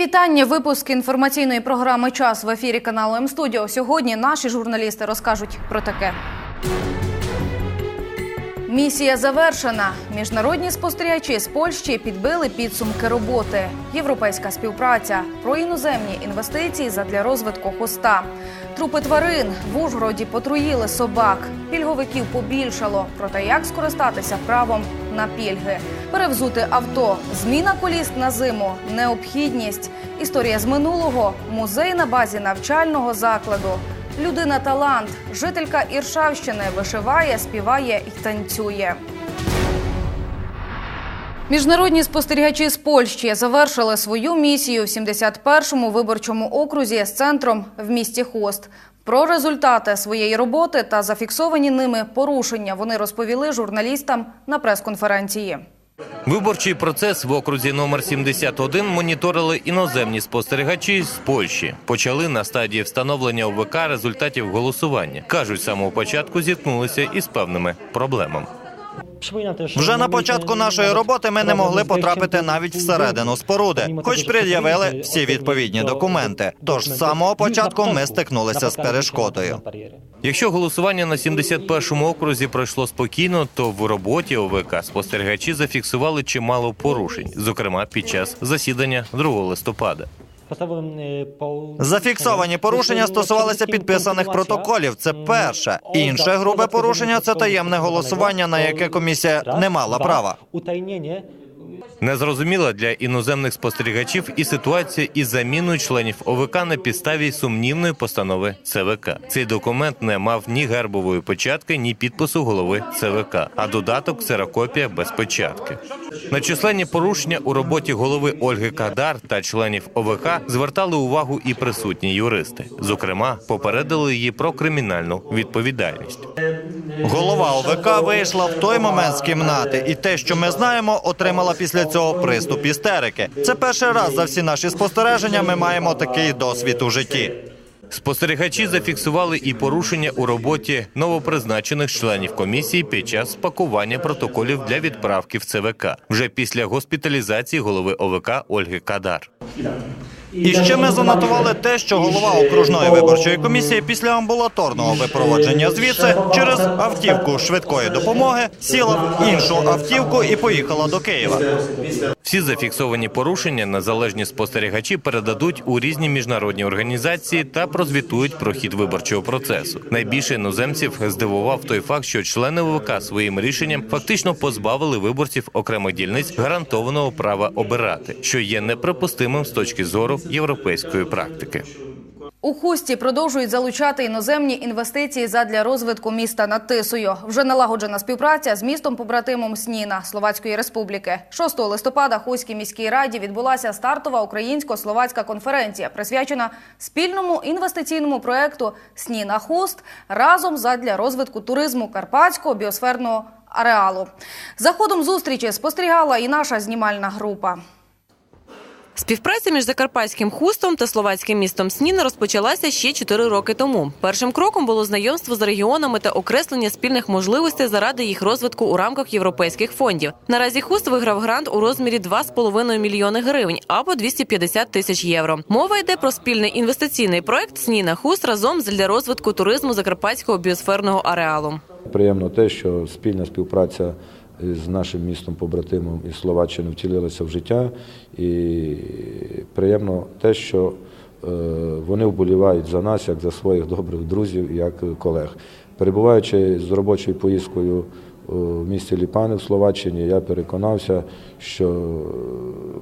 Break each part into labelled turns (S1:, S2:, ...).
S1: вітання. Випуск інформаційної програми Час в ефірі каналу М-студіо. Сьогодні наші журналісти розкажуть про таке. Місія завершена. Міжнародні спостерігачі з Польщі підбили підсумки роботи. Європейська співпраця про іноземні інвестиції задля розвитку хоста. Трупи тварин в Ужгороді потруїли собак. Пільговиків побільшало. Проте як скористатися правом на пільги, перевзути авто, зміна коліс на зиму, необхідність, історія з минулого, музей на базі навчального закладу. Людина талант, жителька Іршавщини вишиває, співає і танцює. Міжнародні спостерігачі з Польщі завершили свою місію в 71-му виборчому окрузі з центром в місті Хост. Про результати своєї роботи та зафіксовані ними порушення вони розповіли журналістам на прес-конференції.
S2: Виборчий процес в окрузі номер 71 моніторили іноземні спостерігачі з Польщі. Почали на стадії встановлення ОВК результатів голосування. Кажуть, самого початку зіткнулися із певними проблемами.
S3: Вже на початку нашої роботи ми не могли потрапити навіть всередину споруди, хоч пред'явили всі відповідні документи. Тож з самого початку ми стикнулися з перешкодою.
S2: Якщо голосування на 71-му окрузі пройшло спокійно, то в роботі ОВК спостерігачі зафіксували чимало порушень, зокрема під час засідання 2 листопада.
S3: Зафіксовані порушення стосувалися підписаних протоколів. Це перше. Інше грубе порушення це таємне голосування, на яке комісія не мала права.
S2: Незрозуміла для іноземних спостерігачів і ситуація із заміною членів ОВК на підставі сумнівної постанови ЦВК. Цей документ не мав ні гербової печатки, ні підпису голови ЦВК, а додаток ксерокопія без печатки. На численні порушення у роботі голови Ольги Кадар та членів ОВК звертали увагу і присутні юристи. Зокрема, попередили її про кримінальну відповідальність.
S3: Голова ОВК вийшла в той момент з кімнати, і те, що ми знаємо, отримала після цього приступ істерики. Це перший раз за всі наші спостереження. Ми маємо такий досвід у житті.
S2: Спостерігачі зафіксували і порушення у роботі новопризначених членів комісії під час спакування протоколів для відправки в ЦВК вже після госпіталізації голови ОВК Ольги Кадар.
S3: І ще ми занотували те, що голова окружної виборчої комісії після амбулаторного випроводження звідси через автівку швидкої допомоги сіла в іншу автівку і поїхала до Києва.
S2: Всі зафіксовані порушення незалежні спостерігачі передадуть у різні міжнародні організації та прозвітують про хід виборчого процесу. Найбільше іноземців здивував той факт, що члени ОВК своїм рішенням фактично позбавили виборців окремих дільниць гарантованого права обирати, що є неприпустимим з точки зору європейської практики.
S1: У Хусті продовжують залучати іноземні інвестиції задля розвитку міста над Тисою. Вже налагоджена співпраця з містом побратимом Сніна Словацької Республіки. 6 листопада Хуській міській раді відбулася стартова українсько-словацька конференція, присвячена спільному інвестиційному проекту Сніна Хуст разом задля розвитку туризму карпатського біосферного ареалу. За ходом зустрічі спостерігала і наша знімальна група.
S4: Співпраця між закарпатським хустом та словацьким містом Снін розпочалася ще 4 роки тому. Першим кроком було знайомство з регіонами та окреслення спільних можливостей заради їх розвитку у рамках європейських фондів. Наразі хуст виграв грант у розмірі 2,5 мільйони гривень або 250 тисяч євро. Мова йде про спільний інвестиційний проект Сніна Хуст разом для розвитку туризму закарпатського біосферного ареалу.
S5: Приємно те, що спільна співпраця з нашим містом побратимом із Словаччини втілилася в життя, і приємно те, що е, вони вболівають за нас як за своїх добрих друзів, як колег. Перебуваючи з робочою поїздкою в місті Ліпани в Словаччині, я переконався, що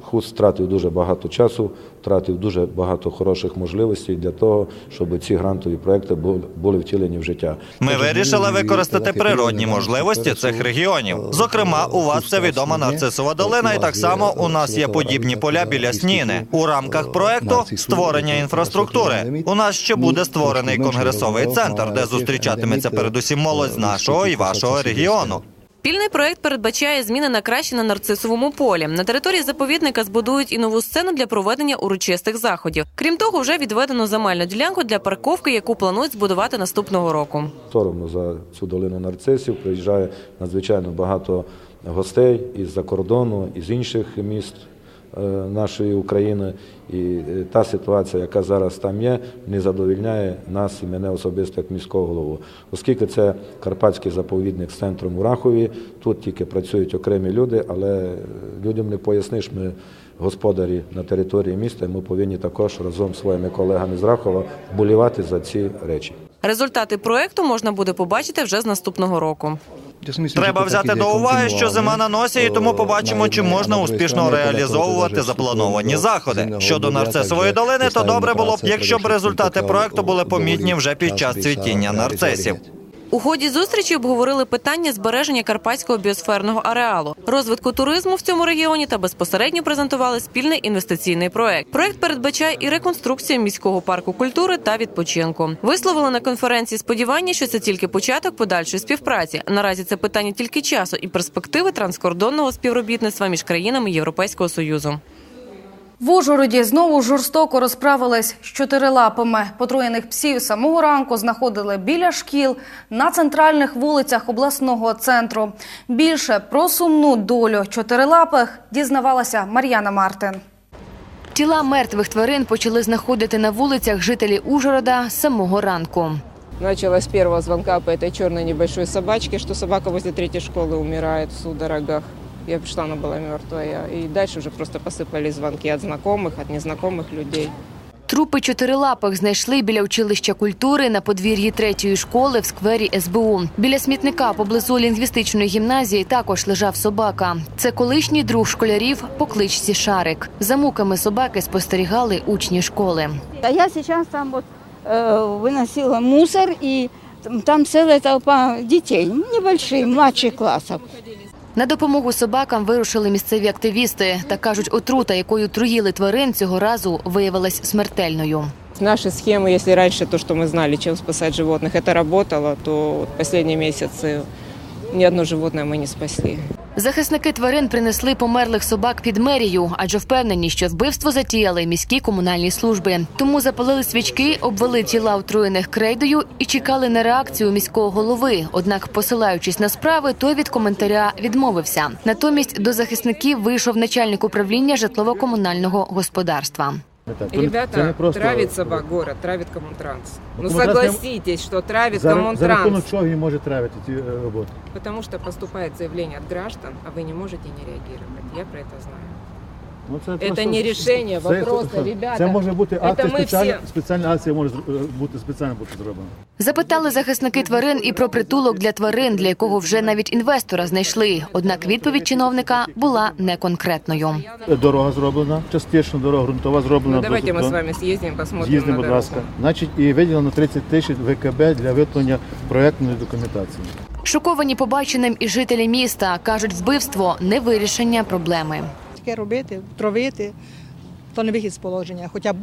S5: хуст втратив дуже багато часу, втратив дуже багато хороших можливостей для того, щоб ці грантові проекти були втілені в життя.
S3: Ми вирішили використати природні можливості цих регіонів. Зокрема, у вас це відома нарцисова долина, і так само у нас є подібні поля біля Сніни. У рамках проекту створення інфраструктури. У нас ще буде створений конгресовий центр, де зустрічатиметься передусім молодь з нашого і вашого регіону.
S4: Спільний проект передбачає зміни на краще на нарцисовому полі. На території заповідника збудують і нову сцену для проведення урочистих заходів. Крім того, вже відведено земельну ділянку для парковки, яку планують збудувати наступного року.
S5: Соромно за цю долину нарцисів приїжджає надзвичайно багато гостей із-за кордону, із інших міст нашої України. І е, та ситуація, яка зараз там є, не задовільняє нас і мене особисто як міського голову. Оскільки це Карпатський заповідник з центром у Рахові, тут тільки працюють окремі люди, але е, людям не поясниш, ми господарі на території міста, ми повинні також разом з своїми колегами з Рахова вболівати за ці речі.
S4: Результати проекту можна буде побачити вже з наступного року.
S3: Треба взяти до уваги, що зима на носі, і тому побачимо, чи можна успішно реалізовувати заплановані заходи. Щодо нарцисової долини, то добре було б, якщо б результати проекту були помітні вже під час цвітіння нарцисів.
S4: У ході зустрічі обговорили питання збереження карпатського біосферного ареалу, розвитку туризму в цьому регіоні та безпосередньо презентували спільний інвестиційний проект. Проект передбачає і реконструкцію міського парку культури та відпочинку. Висловили на конференції сподівання, що це тільки початок подальшої співпраці. Наразі це питання тільки часу і перспективи транскордонного співробітництва між країнами Європейського союзу.
S1: В Ужгороді знову жорстоко розправились з чотирилапами. Потроєних псів самого ранку знаходили біля шкіл на центральних вулицях обласного центру. Більше про сумну долю чотирилапих дізнавалася Мар'яна Мартин.
S6: Тіла мертвих тварин почали знаходити на вулицях жителі Ужгорода з самого ранку.
S7: Началось с первого звонка по этой черной небольшой собачке, что собака возле третьей школы умирает в судорогах. Я пришла, она была мертвая. И дальше уже просто посыпались звонки от знакомых, от незнакомых людей.
S6: Трупи чотирилапих знайшли біля училища культури на подвір'ї третьої школи в сквері СБУ. Біля смітника поблизу лінгвістичної гімназії також лежав собака. Це колишній друг школярів по кличці Шарик. За муками собаки спостерігали учні школи.
S8: А я сейчас там вот э, выносила мусор, и там- там целая толпа детей, небольшие, младших классов.
S6: На допомогу собакам вирушили місцеві активісти та кажуть, отрута, якою труїли тварин, цього разу виявилась смертельною.
S7: Наши схемы, если раньше то, что мы знали, чем спасать животных, это работало, то вот последние месяцы ни одно животное мы не спасли.
S6: Захисники тварин принесли померлих собак під мерію, адже впевнені, що вбивство затіяли міські комунальні служби. Тому запалили свічки, обвели тіла отруєних крейдою і чекали на реакцію міського голови. Однак, посилаючись на справи, той від коментаря відмовився. Натомість до захисників вийшов начальник управління житлово-комунального господарства.
S7: Ребята, травит собак город, травит коммунтранс. Ну
S9: Коммунтранс не-
S7: согласитесь, что травит
S9: За, за рахунок
S7: коммунтранс.
S9: чого він може травити ці е, роботи?
S7: Потому что поступает заявление от граждан, а вы не можете не реагировать. Я про это знаю.
S9: Ну, це
S7: Это
S9: просто-
S7: не решение
S9: це-
S7: вопроса,
S9: це-
S7: ребята.
S9: Це може бути
S7: Это
S9: акція,
S7: ми
S9: спеціальна,
S7: всі-
S9: спеціальна акція може зр- е, бути спеціально бути зроблена.
S6: Запитали захисники тварин і про притулок для тварин, для якого вже навіть інвестора знайшли. Однак відповідь чиновника була неконкретною.
S9: Е, Дорога зроблена, частично дорога ґрунтова зроблена.
S7: Ну давайте мы
S9: досить,
S7: с вами съездим, посмотрим
S9: З'їздимо,
S7: на
S9: будь
S7: дорогу.
S9: ласка. Значить, і виділено 30 тисяч ВКБ для виповнення проєктної документації.
S6: Шоковані побаченим і жителі міста кажуть, вбивство не вирішення проблеми.
S10: таке робити, травити, то не вихід з положення. Хоча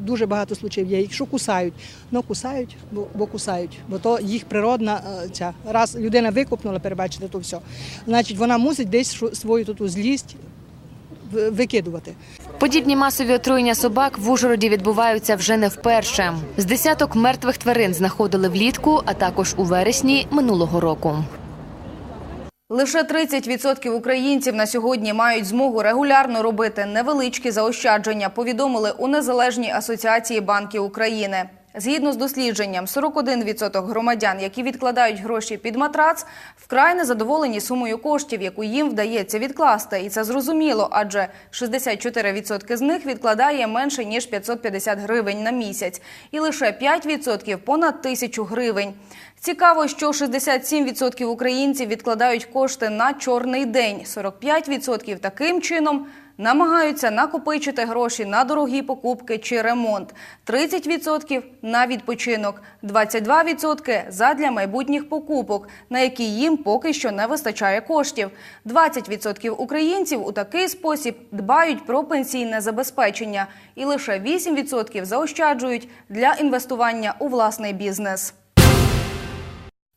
S10: дуже багато случаїв є, що кусають. Ну кусають, бо, бо кусають, бо то їх природна е, ця. Раз людина викопнула, перебачите, то все. Значить, вона мусить десь свою ту злість викидувати.
S6: Подібні масові отруєння собак в Ужгороді відбуваються вже не вперше. З десяток мертвих тварин знаходили влітку, а також у вересні минулого року.
S1: Лише 30% українців на сьогодні мають змогу регулярно робити невеличкі заощадження, повідомили у Незалежній асоціації банків України. Згідно з дослідженням, 41% громадян, які відкладають гроші під матрац, вкрай незадоволені сумою коштів, яку їм вдається відкласти. І це зрозуміло, адже 64% з них відкладає менше ніж 550 гривень на місяць, і лише 5% понад тисячу гривень. Цікаво, що 67% українців відкладають кошти на чорний день. 45% таким чином намагаються накопичити гроші на дорогі покупки чи ремонт. 30% на відпочинок, 22% задля майбутніх покупок, на які їм поки що не вистачає коштів. 20% українців у такий спосіб дбають про пенсійне забезпечення, і лише 8% заощаджують для інвестування у власний бізнес.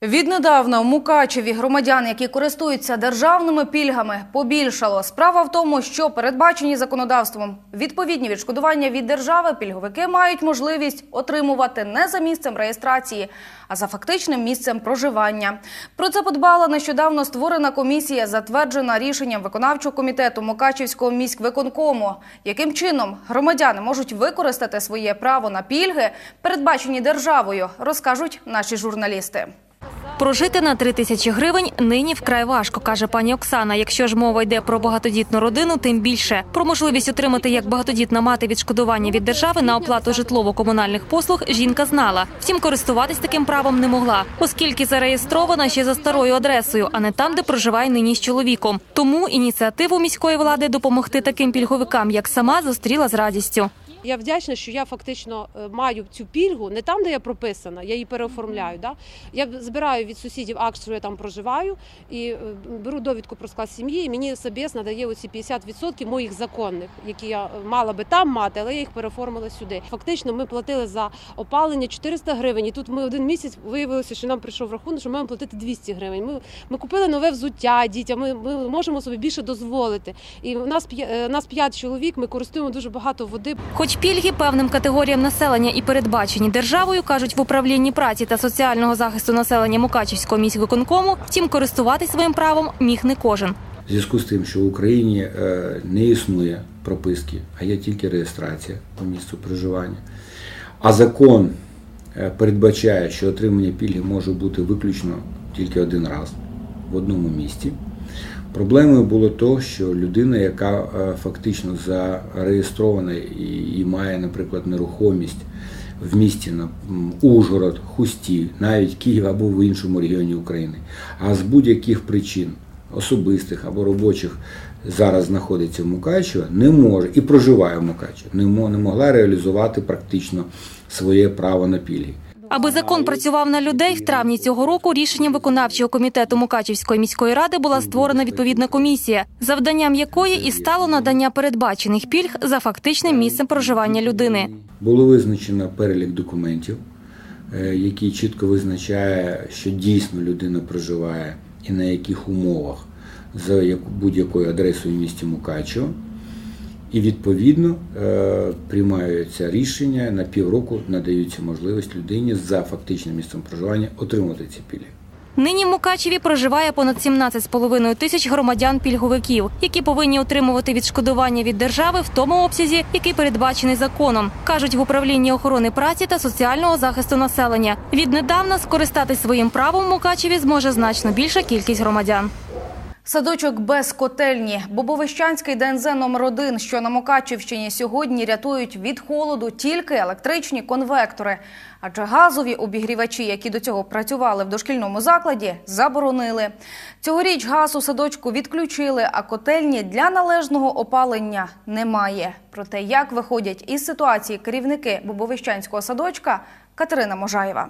S1: Віднедавна в Мукачеві громадян, які користуються державними пільгами, побільшало. Справа в тому, що передбачені законодавством відповідні відшкодування від держави пільговики мають можливість отримувати не за місцем реєстрації, а за фактичним місцем проживання. Про це подбала нещодавно створена комісія, затверджена рішенням виконавчого комітету Мукачівського міськвиконкому. Яким чином громадяни можуть використати своє право на пільги, передбачені державою, розкажуть наші журналісти.
S11: Прожити на три тисячі гривень нині вкрай важко, каже пані Оксана. Якщо ж мова йде про багатодітну родину, тим більше про можливість отримати як багатодітна мати відшкодування від держави на оплату житлово-комунальних послуг жінка знала. Втім, користуватись таким правом не могла, оскільки зареєстрована ще за старою адресою, а не там, де проживає нині з чоловіком. Тому ініціативу міської влади допомогти таким пільговикам, як сама, зустріла з радістю.
S12: Я вдячна, що я фактично е, маю цю пільгу не там, де я прописана, я її переоформляю. Да? Я збираю від сусідів акт, що я там проживаю, і е, беру довідку про склад сім'ї. І мені СБС надає оці 50% моїх законних, які я е, мала би там мати, але я їх переоформила сюди. Фактично, ми платили за опалення 400 гривень. І тут ми один місяць виявилося, що нам прийшов рахунок, що ми маємо платити 200 гривень. Ми, ми купили нове взуття дітям. Ми, ми можемо собі більше дозволити. І у нас е, нас п'ять чоловік. Ми користуємо дуже багато води.
S11: Хоч пільги певним категоріям населення і передбачені державою, кажуть в управлінні праці та соціального захисту населення Мукачівського міськвиконкому, втім користуватись своїм правом міг не кожен.
S13: Зв'язку з тим, що в Україні е, не існує прописки, а є тільки реєстрація по місцю проживання. А закон е, передбачає, що отримання пільги може бути виключно тільки один раз в одному місті. Проблемою було то, що людина, яка е, фактично зареєстрована і, має, наприклад, нерухомість в місті на Ужгород, Хусті, навіть Київ або в іншому регіоні України, а з будь-яких причин особистих або робочих зараз знаходиться в Мукачево, не може і проживає в Мукачево, не могла реалізувати практично своє право на пільги.
S11: Аби закон працював на людей, в травні цього року рішенням виконавчого комітету Мукачівської міської ради була створена відповідна комісія, завданням якої і стало надання передбачених пільг за фактичним місцем проживання людини.
S13: Було визначено перелік документів, е, який чітко визначає, що дійсно людина проживає і на яких умовах за будь-якою адресою в місті Мукачево. І відповідно е, приймаються рішення на півроку надаються можливість людині за фактичним місцем проживання отримати ці пільги.
S11: Нині в Мукачеві проживає понад 17,5 тисяч громадян-пільговиків, які повинні отримувати відшкодування від держави в тому обсязі, який передбачений законом, кажуть в управлінні охорони праці та соціального захисту населення. Віднедавна скористатись своїм правом в Мукачеві зможе значно більша кількість громадян.
S1: Садочок без котельні. Бобовищанський ДНЗ номер 1 що на Мукачівщині сьогодні рятують від холоду тільки електричні конвектори. Адже газові обігрівачі, які до цього працювали в дошкільному закладі, заборонили. Цьогоріч газ у садочку відключили, а котельні для належного опалення немає. Про те, як виходять із ситуації керівники Бобовищанського садочка, Катерина Можаєва.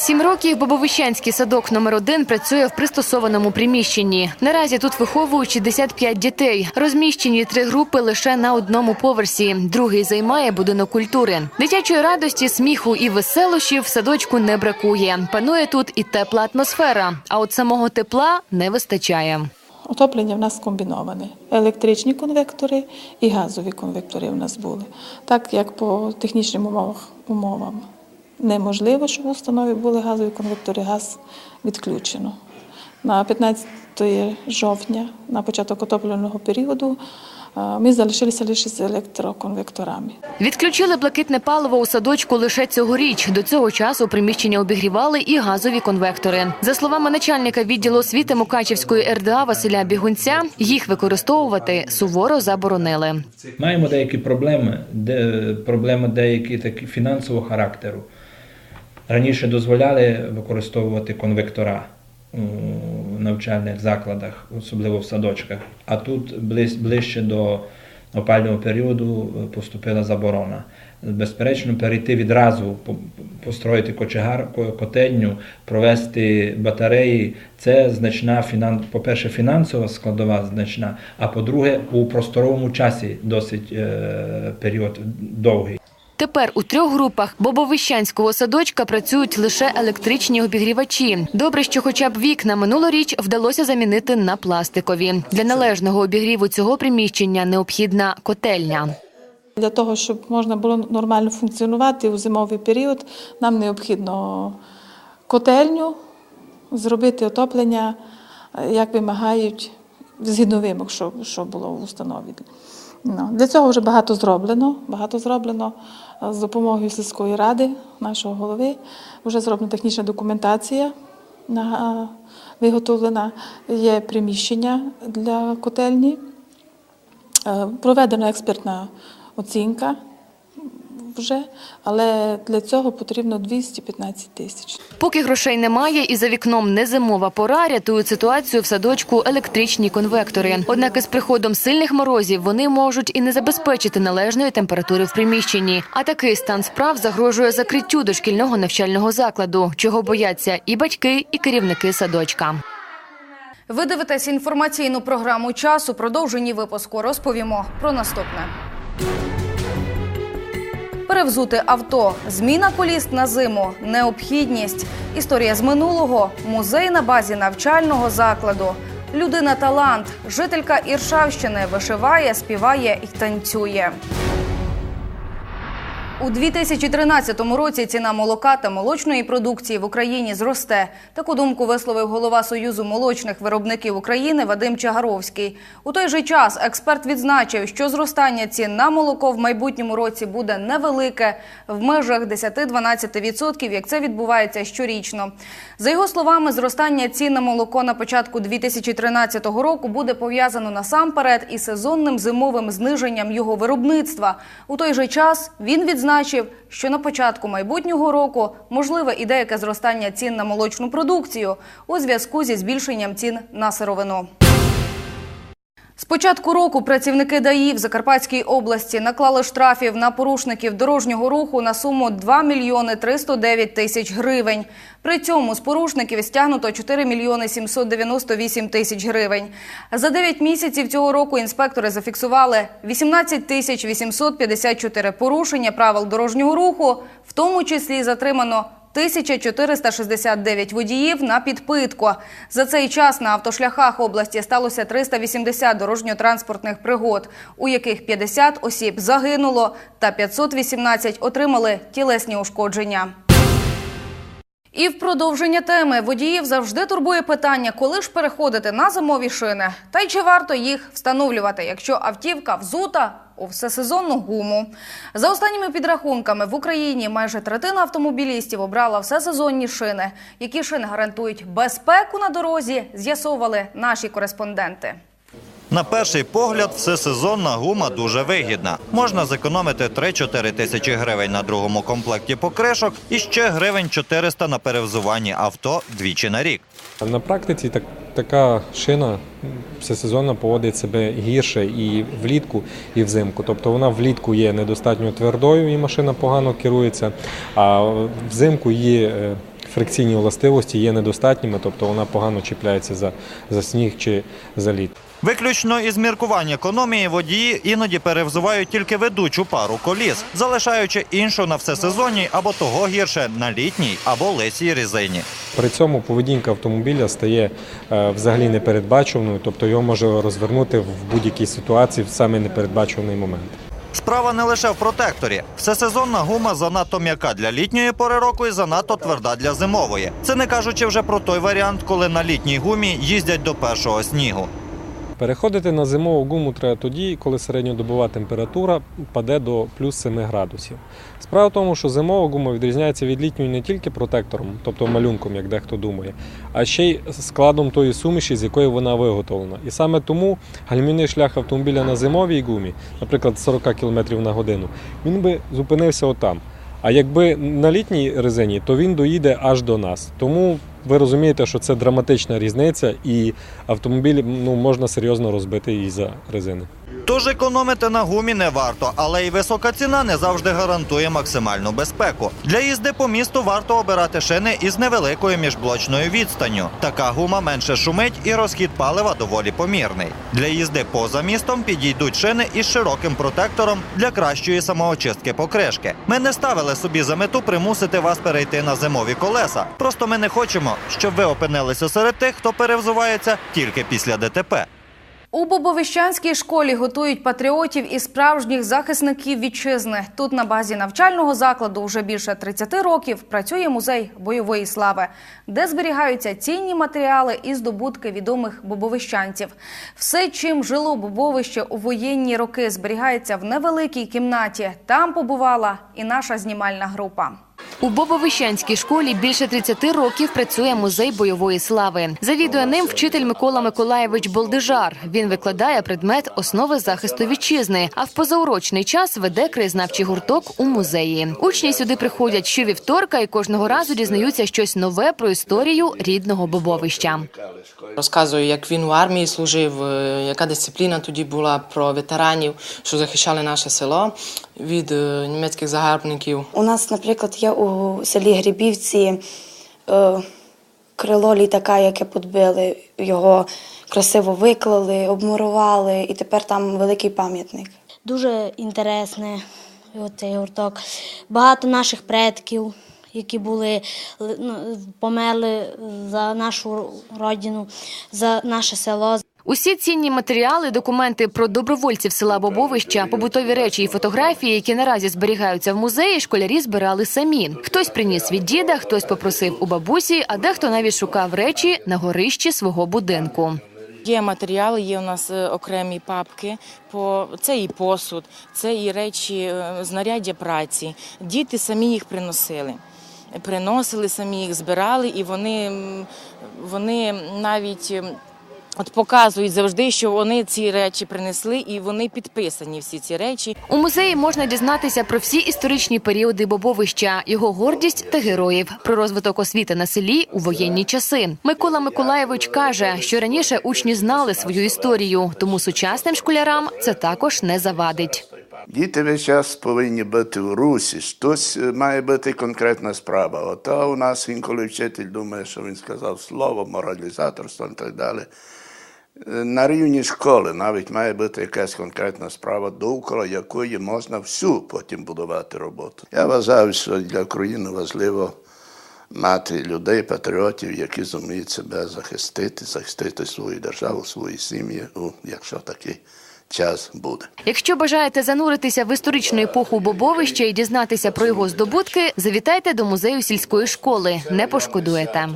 S6: Сім років Бобовищанський садок номер 1 працює в пристосованому приміщенні. Наразі тут виховують 65 дітей. Розміщені три групи лише на одному поверсі. Другий займає будинок культури. Дитячої радості, сміху і веселощів в садочку не бракує. Панує тут і тепла атмосфера. А от самого тепла не вистачає.
S14: Отоплення в нас комбіноване. Електричні конвектори і газові конвектори в нас були. Так як по технічним умовам неможливо, щоб в установі були газові конвектори, газ відключено. На 15 жовтня, на початок отоплювального періоду, е, ми залишилися лише з електроконвекторами.
S6: Відключили блакитне паливо у садочку лише цьогоріч. До цього часу приміщення обігрівали і газові конвектори. За словами начальника відділу освіти Мукачівської РДА Василя Бігунця, їх використовувати суворо заборонили.
S15: Маємо деякі проблеми, де проблеми деякі такі фінансового характеру. Раніше дозволяли використовувати конвектора у навчальних закладах, особливо в садочках. А тут ближ- ближче до опального періоду поступила заборона. Безперечно, перейти відразу, построїти кочегар, котельню, провести батареї це значна по-перше, фінансова складова значна, а по-друге, у просторовому часі досить е... період довгий.
S6: Тепер у трьох групах Бобовищанського садочка працюють лише електричні обігрівачі. Добре, що хоча б вікна минулоріч вдалося замінити на пластикові. Для належного обігріву цього приміщення необхідна котельня.
S14: Для того, щоб можна було нормально функціонувати у зимовий період, нам необхідно котельню, зробити отоплення, е, як вимагають згідно вимог, що, що було в установі. Ну, Для цього вже багато зроблено. Багато зроблено з допомогою сільської ради, нашого голови. Вже зроблена технічна документація на- виготовлена. Є приміщення для котельні. Е, Проведена експертна оцінка вже, але для цього потрібно 215 тисяч.
S6: Поки грошей немає і за вікном не зимова пора, рятують ситуацію в садочку електричні конвектори. Однак із приходом сильних морозів вони можуть і не забезпечити належної температури в приміщенні. А такий стан справ загрожує закриттю дошкільного навчального закладу, чого бояться і батьки, і керівники садочка.
S1: Ви дивитесь інформаційну програму часу. Продовженні випуску розповімо про наступне. Перевзути авто, зміна коліс на зиму, необхідність, історія з минулого, музей на базі навчального закладу. Людина талант, жителька Іршавщини вишиває, співає і танцює. У 2013 році ціна молока та молочної продукції в Україні зросте. Таку думку висловив голова Союзу молочних виробників України Вадим Чагаровський. У той же час експерт відзначив, що зростання цін на молоко в майбутньому році буде невелике в межах 10-12%, як це відбувається щорічно. За його словами, зростання цін на молоко на початку 2013 року буде пов'язано насамперед із сезонним зимовим зниженням його виробництва. У той же час він відзначив, що на початку майбутнього року можливе і деяке зростання цін на молочну продукцію у зв'язку зі збільшенням цін на сировину. З початку року працівники ДАІ в Закарпатській області наклали штрафів на порушників дорожнього руху на суму 2 мільйони 309 тисяч гривень. При цьому з порушників стягнуто 4 мільйони 798 тисяч гривень. За 9 місяців цього року інспектори зафіксували 18 тисяч 854 порушення правил дорожнього руху, в тому числі затримано 1469 водіїв на підпитку. За цей час на автошляхах області сталося 380 дорожньо-транспортних пригод, у яких 50 осіб загинуло та 518 отримали тілесні ушкодження. І в продовження теми водіїв завжди турбує питання, коли ж переходити на зимові шини, та й чи варто їх встановлювати, якщо автівка взута у всесезонну гуму. За останніми підрахунками в Україні майже третина автомобілістів обрала всесезонні шини. Які шини гарантують безпеку на дорозі, з'ясовували наші кореспонденти.
S3: На перший погляд, всесезонна гума дуже вигідна. Можна зекономити 3-4 тисячі гривень на другому комплекті покришок і ще гривень 400 на перевзуванні авто двічі на рік.
S16: На практиці так, така шина всесезонно поводить себе гірше і влітку, і взимку. Тобто вона влітку є недостатньо твердою і машина погано керується, а взимку її е, фрикційні властивості є недостатніми, тобто вона погано чіпляється за, за сніг чи за лід.
S3: Виключно із міркувань економії водії іноді перевзувають тільки ведучу пару коліс, залишаючи іншу на всесезонній або того гірше на літній або лисій резині.
S16: При цьому поведінка автомобіля стає е, взагалі непередбачуваною, тобто його може розвернути в будь-якій ситуації в саме непередбачуваний момент.
S3: Справа не лише в протекторі. Всесезонна гума занадто м'яка для літньої пори року і занадто тверда для зимової. Це не кажучи вже про той варіант, коли на літній гумі їздять до першого снігу.
S16: Переходити на зимову гуму треба тоді, коли середньодобова температура паде до плюс 7 градусів. Справа в тому, що зимова гума відрізняється від літньої не тільки протектором, тобто малюнком, як дехто думає, а ще й складом тої суміші, з якої вона виготовлена. І саме тому гальмівний шлях автомобіля на зимовій гумі, наприклад, 40 км на годину, він би зупинився отам. А якби на літній резині, то він доїде аж до нас. Тому ви розумієте, що це драматична різниця, і автомобіль ну, можна серйозно розбити і за резини.
S3: Тож економити на гумі не варто, але й висока ціна не завжди гарантує максимальну безпеку. Для їзди по місту варто обирати шини із невеликою міжблочною відстанню. Така гума менше шумить і розхід палива доволі помірний. Для їзди поза містом підійдуть шини із широким протектором для кращої самоочистки покришки. Ми не ставили собі за мету примусити вас перейти на зимові колеса. Просто ми не хочемо, щоб ви опинилися серед тих, хто перевзувається тільки після ДТП.
S1: У Бобовищанській школі готують патріотів і справжніх захисників вітчизни. Тут на базі навчального закладу вже більше 30 років працює музей бойової слави, де зберігаються цінні матеріали і здобутки відомих бобовищанців. Все, чим жило Бобовище у воєнні роки, зберігається в невеликій кімнаті. Там побувала і наша знімальна група.
S6: У Бобовищанській школі більше 30 років працює музей бойової слави. Завідує ним вчитель Микола Миколаєвич Болдижар. Він викладає предмет основи захисту вітчизни, а в позаурочний час веде краєзнавчий гурток у музеї. Учні сюди приходять щовівторка і кожного разу дізнаються щось нове про історію рідного Бобовища.
S17: Розказую, як він у армії служив, е, яка дисципліна тоді була про ветеранів, що захищали наше село від е, німецьких загарбників.
S18: У нас, наприклад, є у селі Грибівці е, крило літака, яке підбили, його красиво виклали, обмурували, і тепер там великий пам'ятник.
S19: Дуже інтересний цей гурток. Багато наших предків, які були ну, померли за нашу родину, за наше село.
S6: Усі цінні матеріали, документи про добровольців села Бобовища, побутові речі і фотографії, які наразі зберігаються в музеї, школярі збирали самі. Хтось приніс від діда, хтось попросив у бабусі, а дехто навіть шукав речі на горищі свого будинку.
S17: Є матеріали, є у нас е, окремі папки. Це і посуд, це і речі, е, знаряддя праці. Діти самі їх приносили. Приносили самі їх, збирали, і вони, вони навіть. От показують завжди, що вони ці речі принесли, і вони підписані всі ці речі.
S6: У музеї можна дізнатися про всі історичні періоди Бобовища, його гордість та героїв, про розвиток освіти на селі у воєнні часи. Микола Миколаєвич каже, що раніше учні знали свою історію, тому сучасним школярам це також не завадить.
S20: Діти весь час повинні бути в русі, щось е, має бути конкретна справа. Ото у нас інколи вчитель думає, що він сказав слово, моралізаторство і так далі. На рівні школи навіть має бути якась конкретна справа, довкола якої можна всю потім будувати роботу. Я вважаю, що для країни важливо мати людей, патріотів, які зуміють себе захистити, захистити свою державу, свої сім'ї, якщо такий час буде.
S6: Якщо бажаєте зануритися в історичну епоху Бобовища і дізнатися про його здобутки, завітайте до музею сільської школи. Не пошкодуєте.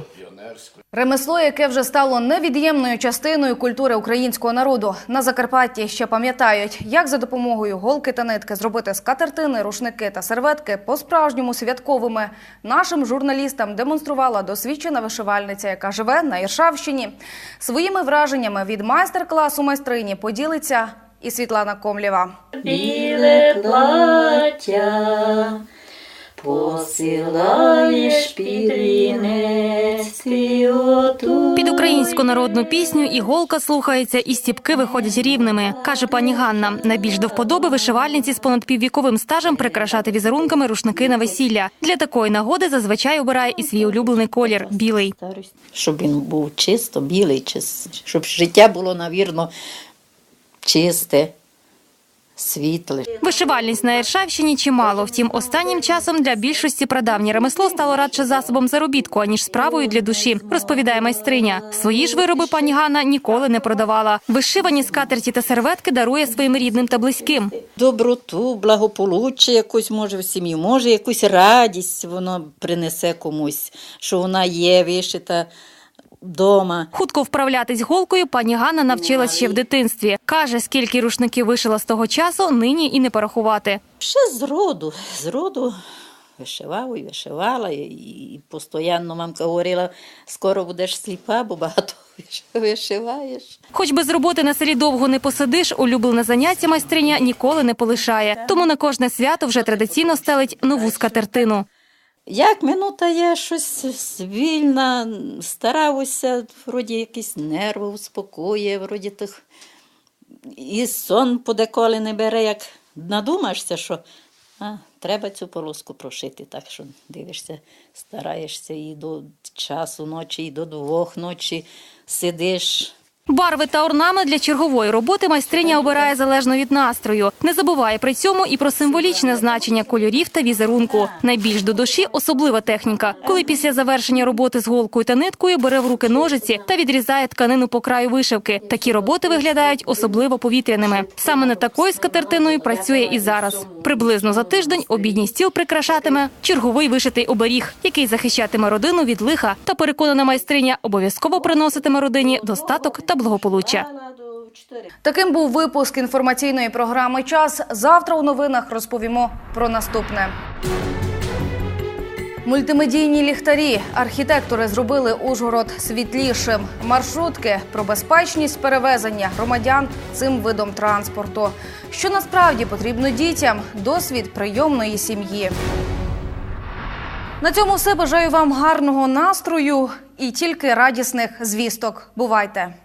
S1: Ремесло, яке вже стало невід'ємною частиною культури українського народу. На Закарпатті ще пам'ятають, як за допомогою голки та нитки зробити скатертини, рушники та серветки по-справжньому святковими. Нашим журналістам демонструвала досвідчена вишивальниця, яка живе на Іршавщині. Своїми враженнями від майстер-класу майстрині поділиться і Світлана Комлєва.
S21: біле плаття, посилаєш під ти оту.
S11: Під українську народну пісню іголка слухається і стіпки виходять рівними, каже пані Ганна. Найбільш до вподоби вишивальниці з понад піввіковим стажем прикрашати візерунками рушники на весілля. Для такої нагоди зазвичай обирає і свій улюблений колір білий.
S21: Щоб він був чисто білий, щоб життя було, навірно, чисте, світле.
S11: Вишивальниць на Іршавщині чимало. Втім, останнім часом для більшості прадавнє ремесло стало радше засобом заробітку, аніж справою для душі, розповідає майстриня. Свої ж вироби пані Ганна ніколи не продавала. Вишивані скатерті та серветки дарує своїм рідним та близьким.
S21: Доброту, благополуччя якусь може в сім'ї, може якусь радість воно принесе комусь, що вона є вишита вдома.
S11: Хутко вправлятись голкою пані Ганна навчилась ще в дитинстві. Каже, скільки рушників вишила з того часу, нині і не порахувати.
S21: Ще з роду, з роду вишивав і вишивала, і, постійно мамка говорила, скоро будеш сліпа, бо багато вишиваєш.
S11: Хоч без роботи на селі довго не посидиш, улюблене заняття майстриня ніколи не полишає. Тому на кожне свято вже традиційно стелить нову скатертину.
S21: Як минута є щось вільна, стараюся, вроді якісь нерви успокоює, вроді тих. І сон подеколи не бере, як надумаєшся, що а, треба цю полоску прошити. Так що дивишся, стараєшся і до часу ночі, і до двох ночі сидиш.
S11: Барви та орнамент для чергової роботи майстриня обирає залежно від настрою. Не забуває при цьому і про символічне значення кольорів та візерунку. Найбільш до душі особлива техніка, коли після завершення роботи з голкою та ниткою бере в руки ножиці та відрізає тканину по краю вишивки. Такі роботи виглядають особливо повітряними. Саме над такою скатертиною працює і зараз. Приблизно за тиждень обідній стіл прикрашатиме черговий вишитий оберіг, який захищатиме родину від лиха та переконана майстриня обов'язково приноситиме родині достаток та благополуччя.
S1: Таким був випуск інформаційної програми Час. Завтра у новинах розповімо про наступне. Мультимедійні ліхтарі. Архітектори зробили Ужгород світлішим. Маршрутки про безпечність перевезення громадян цим видом транспорту. Що насправді потрібно дітям? Досвід прийомної сім'ї. На цьому все бажаю вам гарного настрою і тільки радісних звісток. Бувайте!